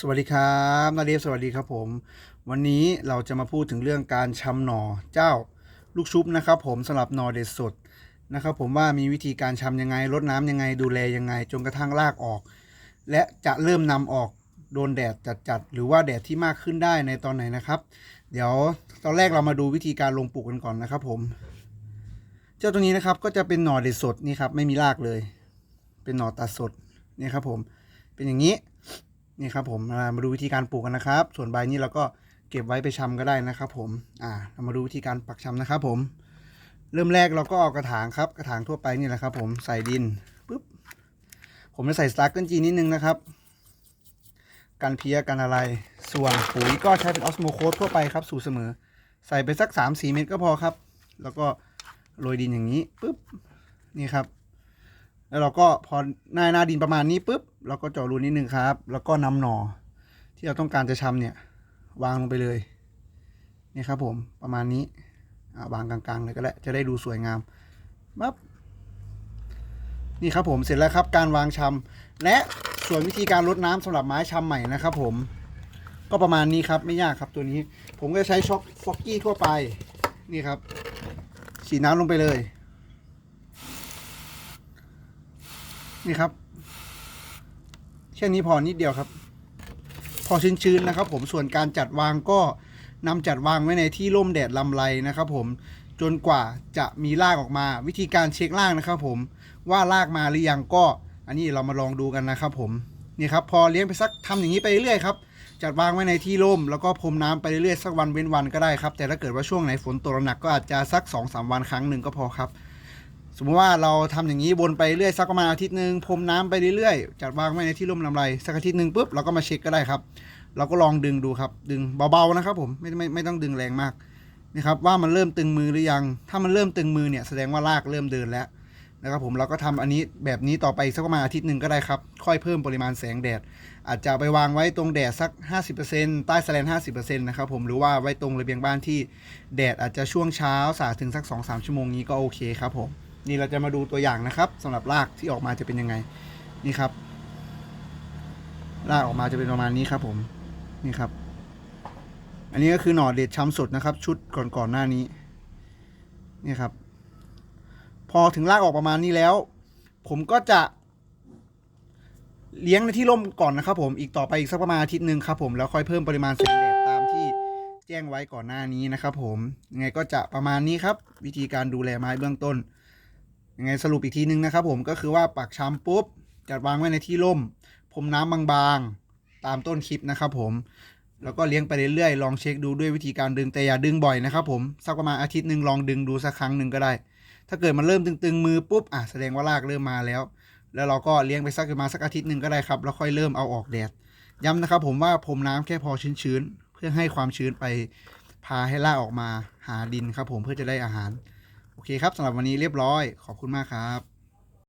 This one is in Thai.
สวัสดีครับนาเดฟสวัสดีครับผม วันนี้เราจะมาพูดถึงเรื่องการชำหน่อเจ้าลูกชุบนะครับผมสำหรับหน่อเด็ดสดนะครับผมว่ามีวิธีการชำยังไงรดน้ำยังไงดูแลยังไง จนกระทั่งรากออก และจะเริ่มนำออกโดนแดดจัดๆหรือว่าแดดที่มากขึ้นได้ในตอนไหนนะครับ เดี๋ยวตอนแรกเรามาดูวิธีการลงปลูกกันก่อนนะครับผม เจ้าตัวนี้นะครับก็จะเป็นหน่อเด็ดสดนี่ครับไม่มีรากเลย เป็นหน่อตัดสดนี่ครับผมเป็นอย่างนี้ นี่ครับผมมาดูวิธีการปลูกกันนะครับ ส่วนใบนี้เราก็เก็บไว้ไปชำก็ได้นะครับ ผมอ่าเรามาดูวิธีการปักชำนะครับ ผม เริ่มแรกเราก็เอากระถางครับกระถางทั่วไปนี่แหละครับ ผมใส่ดินปุ๊บผมจะใส่สตาร์เกิลจีนิดนึงนะครับกันเพี้ยกันอะไร ส่วนปุ๋ยก็ใช้เป็นออสโมโคสทั่วไปครับ สูตรเสมอ ใส่ไปสัก3 4เม็ดก็พอครับ แล้วก็โรยดินอย่างนี้ปุ๊บนี่ครับ แล้วเราก็พอหน้าหน้าดินประมาณนี้ปุ๊บเราก็เจาะรูนิดนึงครับ แล้วก็นำหน่อที่เราต้องการจะชำเนี่ย วางลงไปเลยนี่ครับผมประมาณนี้อ่าวางกลางๆเลยก็ได้จะได้ดูสวยงามปั๊บนี่ครับผมเสร็จแล้วครับการวางชำและส่วนวิธีการรดน้ำสำหรับไม้ชำใหม่นะครับ ผม ก็ประมาณนี้ครับไม่ยากครับตัวนี้ ผมก็ใช้ช็อกฟอกกี้ทั่วไปนี่ครับฉีดน้ำลงไปเลย นี่ครับแค่นี้พอนิดเดียวครับ พอชื้นๆนะครับ ผมส่วนการจัดวางก็นำจัดวางไว้ในที่ร่มแดดลำไรนะครับ ผมจนกว่าจะมีรากออกมา วิธีการเช็ครากนะครับ ผมว่ารากมาหรือยังก็ อันนี้เรามาลองดูกันนะครับ ผมนี่ครับพอเลี้ยงไปสักทำอย่างนี้ไปเรื่อยครับจัดวางไว้ในที่ร่ม แล้วก็พรมน้ำไปเรื่อยๆสักวันเว้นวันก็ได้ครับ แต่ถ้าเกิดว่าช่วงไหนฝนตกหนักก็อาจจะสัก2อสวันครั้งหนึ่งก็พอครับ สมมติว่าเราทำอย่างนี้วนไปเรื่อยสักประมาณอาทิตย์หนึ่งพรมน้ำไปเรื่อยๆจัดวางไว้ในที่ร่มลำไรสักอาทิตย์หนึ่งปุ๊บเราก็มาเช็คก็ได้ครับ เราก็ลองดึงดูครับ ดึงเบาๆนะครับผมไม่ไม่ไม่ต้องดึงแรงมากนะครับว่ามันเริ่มตึงมือหรือยัง ถ้ามันเริ่มตึงมือเนี่ยแสดงว่ารากเริ่มเดินแล้วนะครับผมเราก็ทำอันนี้แบบนี้ต่อไปสักประมาณอาทิตย์หนึ่งก็ได้ครับ ค่อยเพิ่มปริมาณแสงแดด อาจจะไปวางไว้ตรงแดดสัก 50%ใต้แสลน50%นะครับผมหรือว่าไว้ตรงระเบียงบ้านที่แดดอาจจะช่วงเช้าสาถึงสัก 2-3 ชั่วโมงนี้ก็โอเคครับผม นี่เราจะมาดูตัวอย่างนะครับสำหรับรากที่ออกมาจะเป็นยังไง นี่ครับ รากออกมาจะเป็นประมาณนี้ครับ ผม นี่ครับ อันนี้ก็คือหน่อเด็ดช้ำสดนะครับ ชุดก่อนๆหน้านี้ นี่ครับ พอถึงรากออกประมาณนี้แล้ว ผมก็จะ เลี้ยงในที่ร่มก่อนนะครับผมอีกต่อไปอีกสักประมาณอาทิตย์หนึ่งครับผมแล้วค่อยเพิ่มปริมาณแสงแดดตามที่แจ้งไว้ก่อนหน้านี้นะครับผมยังไงก็จะประมาณนี้ครับ วิธีการดูแลไม้เบื้องต้น ยังไงสรุปอีกทีนึงนะครับผมก็คือว่าปักชำปุ๊บจัดวางไว้ในที่ร่มพรมน้ำบางๆ ตามต้นคลิปนะครับผม แล้วก็เลี้ยงไปเรื่อยๆ ลองเช็คดูด้วยวิธีการดึงแต่อย่าดึงบ่อยนะครับผมสักประมาณอาทิตย์หนึ่งลองดึงดูสักครั้งหนึ่งก็ได้ ถ้าเกิดมันเริ่มตึงๆมือปุ๊บอะแสดงว่ารากเริ่มมาแล้ว แล้วเราก็เลี้ยงไปสักประมาณสักอาทิตย์หนึ่งก็ได้ครับแล้วค่อยเริ่มเอาออกแดดย้ำนะครับผมว่าพรมน้ำแค่พอชื้นๆเพื่อให้ความชื้นไปพาให้รากออกมาหาดินครับผมเพื่อจะได้อาหาร โอเคครับสำหรับวันนี้เรียบร้อย ขอบคุณมากครับ